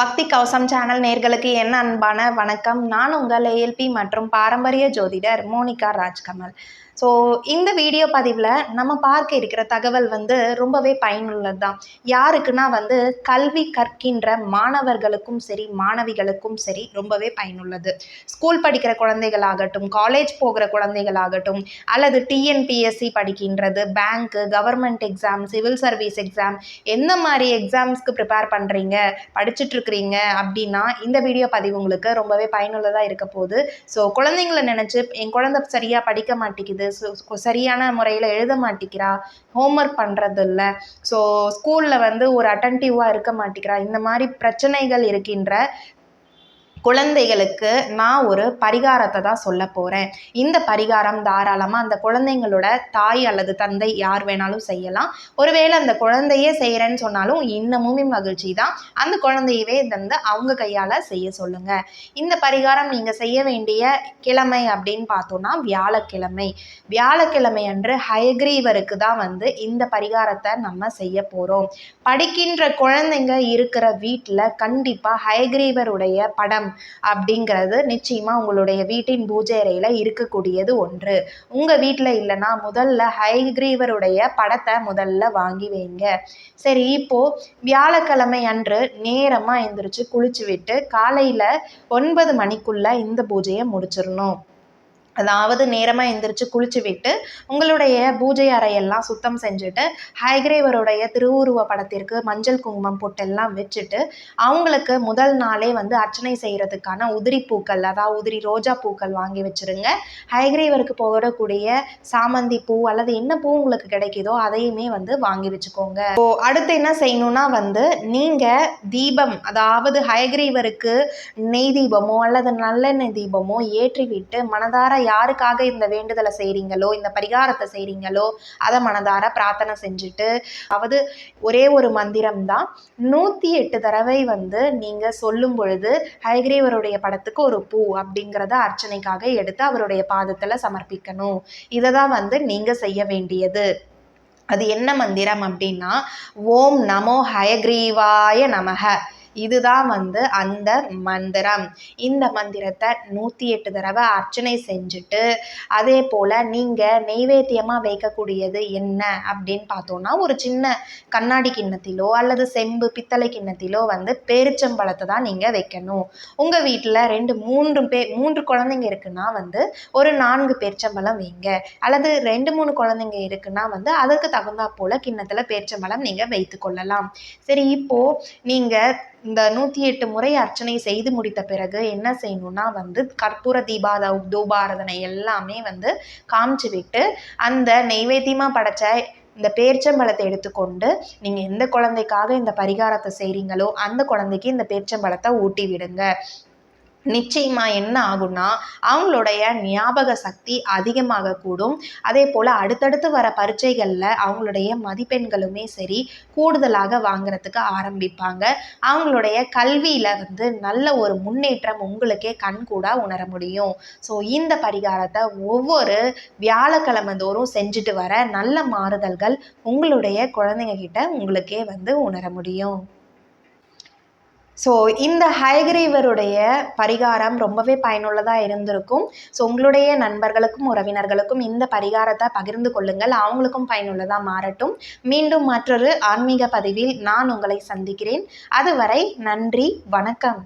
பக்தி கவசம் சேனல் நேர்களுக்கு என்ன அன்பான வணக்கம். நான் உங்கள் ஏஎல்பி மற்றும் பாரம்பரிய ஜோதிடர் மோனிகா ராஜ்கமல். ஸோ இந்த வீடியோ பதிவில் நம்ம பார்க்க இருக்கிற தகவல் வந்து ரொம்பவே பயனுள்ளது தான் யாருக்குன்னா வந்து கல்வி கற்கின்ற மாணவர்களுக்கும் சரி மாணவிகளுக்கும் சரி ரொம்பவே பயனுள்ளது. ஸ்கூல் படிக்கிற குழந்தைகளாகட்டும் காலேஜ் போகிற குழந்தைகளாகட்டும் அல்லது டிஎன்பிஎஸ்சி படிக்கின்றது பேங்க்கு government exam civil service exam எந்த மாதிரி எக்ஸாம்ஸ்க்கு ப்ரிப்பேர் பண்ணுறீங்க படிச்சுட்டு இருக்கிறீங்க அப்படின்னா இந்த வீடியோ பதிவு உங்களுக்கு ரொம்பவே பயனுள்ளதாக இருக்க போகுது. ஸோ குழந்தைங்களை நினச்சி என் குழந்தை சரியாக படிக்க மாட்டேங்குது. ஸோ சரியான முறையில் எழுத மாட்டேங்கிறா. ஹோம்ஒர்க் பண்ணுறது இல்லை ஸோ ஸ்கூலில் வந்து ஒரு அட்டன்டிவாக இருக்க மாட்டேங்கிறா. இந்த மாதிரி பிரச்சனைகள் இருக்கின்ற குழந்தைகளுக்கு நான் ஒரு பரிகாரத்தை தான் சொல்ல போகிறேன் இந்த பரிகாரம் தாராளமாக அந்த குழந்தைங்களோட தாய் அல்லது தந்தை யார் வேணாலும் செய்யலாம். ஒருவேளை அந்த குழந்தையே செய்கிறேன்னு சொன்னாலும் இன்னமுமே மகிழ்ச்சி தான். அந்த குழந்தையவே வந்து அவங்க கையால் செய்ய சொல்லுங்கள் இந்த பரிகாரம் நீங்கள் செய்ய வேண்டிய கிழமை அப்படின்னு பார்த்தோன்னா வியாழக்கிழமை. வியாழக்கிழமை அன்று ஹயக்ரீவருக்கு தான் வந்து இந்த பரிகாரத்தை நம்ம செய்ய போகிறோம் படிக்கின்ற குழந்தைங்க இருக்கிற வீட்டில் கண்டிப்பாக ஹயக்ரீவருடைய படம் அப்படிங்கிறது நிச்சயமாக உங்களுடைய வீட்டின் பூஜை அறையில் இருக்கக்கூடியது ஒன்று. உங்கள் வீட்டில் இல்லைன்னா முதல்ல ஹைகிரீவருடைய படத்தை முதல்ல வாங்கி வைங்க. சரி இப்போது வியாழக்கிழமை அன்று நேரமாக எந்திரிச்சு குளிச்சு விட்டு காலையில் ஒன்பது மணிக்குள்ளே இந்த பூஜையை முடிச்சிடணும். அதாவது நேரமாக எந்திரிச்சு குளிச்சு விட்டு உங்களுடைய பூஜை அறையெல்லாம் சுத்தம் செஞ்சுட்டு ஹைகிரேவருடைய திருவுருவ படத்திற்கு மஞ்சள் குங்குமம் பொட்டெல்லாம் வச்சுட்டு அவங்களுக்கு முதல் நாளே வந்து அர்ச்சனை செய்கிறதுக்கான உதிரி பூக்கள் அதாவது உதிரி ரோஜா பூக்கள் வாங்கி வச்சுருங்க. ஹைகிரேவருக்கு போடக்கூடிய சாமந்தி பூ அல்லது என்ன பூ உங்களுக்கு கிடைக்குதோ அதையுமே வந்து வாங்கி வச்சுக்கோங்க. இப்போ அடுத்து என்ன செய்யணும்னா வந்து நீங்கள் தீபம் அதாவது ஹயக்ரீவருக்கு நெய் தீபமோ அல்லது நல்லெண்ணெய் தீபமோ ஏற்றிவிட்டு மனதார யாருக்காக இந்த வேண்டுதலை செய்கிறீங்களோ இந்த பரிகாரத்தை செய்கிறீங்களோ அதை மனதார பிரார்த்தனை செஞ்சுட்டு அதாவது ஒரே ஒரு மந்திரம் தான் நூற்றி எட்டு தடவை வந்து நீங்கள் சொல்லும் பொழுது ஹயக்ரீவருடைய படத்துக்கு ஒரு பூ அப்படிங்கிறத அர்ச்சனைக்காக எடுத்து அவருடைய பாதத்தில் சமர்ப்பிக்கணும். இதை தான் வந்து நீங்கள் செய்ய வேண்டியது. அது என்ன மந்திரம் அப்படின்னா ஓம் நமோ ஹயக்ரீவாய நமக இதுதான் வந்து அந்த மந்திரம். இந்த மந்திரத்தை நூற்றி எட்டு தடவை அர்ச்சனை செஞ்சுட்டு அதே போல் நீங்கள் நெய்வேத்தியமாக வைக்கக்கூடியது என்ன அப்படின்னு பார்த்தோன்னா ஒரு சின்ன கண்ணாடி கிண்ணத்திலோ அல்லது செம்பு பித்தளை கிண்ணத்திலோ வந்து பேரிச்சம்பழத்தை தான் நீங்கள் வைக்கணும். உங்கள் வீட்டில் ரெண்டு மூன்று பே மூன்று குழந்தைங்க இருக்குன்னா வந்து ஒரு நான்கு பேரிச்சம்பழம் வைங்க. அல்லது ரெண்டு மூணு குழந்தைங்க இருக்குன்னா வந்து அதுக்கு தகுந்தா போல் கிண்ணத்தில் பேரிச்சம்பழம் நீங்கள் வைத்து கொள்ளலாம். சரி இப்போது நீங்கள் இந்த நூற்றி எட்டு முறை அர்ச்சனை செய்து முடித்த பிறகு என்ன செய்யணும்னா வந்து கற்பூர தீபாத தூபாரதனை எல்லாமே வந்து காமிச்சு விட்டு அந்த நெய்வேத்தியமாக படைச்ச இந்த பேர்ச்சம்பழத்தை எடுத்துக்கொண்டு நீங்கள் எந்த குழந்தைக்காக இந்த பரிகாரத்தை செய்கிறீங்களோ அந்த குழந்தைக்கு இந்த பேர்ச்சம்பழத்தை ஊட்டி விடுங்க நிச்சயமா என்ன ஆகும்னா அவங்களுடைய ஞாபக சக்தி அதிகமாக கூடும். அதே போல் அடுத்தடுத்து வர பரீட்சைகளில் அவங்களுடைய மதிப்பெண்களுமே சரி கூடுதலாக வாங்குறதுக்கு ஆரம்பிப்பாங்க. அவங்களுடைய கல்வியில் வந்து நல்ல ஒரு முன்னேற்றம் உங்களுக்கே கண்கூட உணர முடியும். ஸோ இந்த பரிகாரத்தை ஒவ்வொரு வியாழக்கிழமை தோறும் செஞ்சுட்டு வர நல்ல மாறுதல்கள் உங்களுடைய குழந்தைங்க கிட்ட உங்களுக்கே வந்து உணர முடியும். ஸோ இந்த ஹயக்ரீவருடைய பரிகாரம் ரொம்பவே பயனுள்ளதாக இருந்திருக்கும். ஸோ உங்களுடைய நண்பர்களுக்கும் உறவினர்களுக்கும் இந்த பரிகாரத்தை பகிர்ந்து கொள்ளுங்கள். அவங்களுக்கும் பயனுள்ளதாக மாறட்டும். மீண்டும் மற்றொரு ஆன்மீக பதிவில் நான் உங்களை சந்திக்கிறேன். அதுவரை நன்றி வணக்கம்.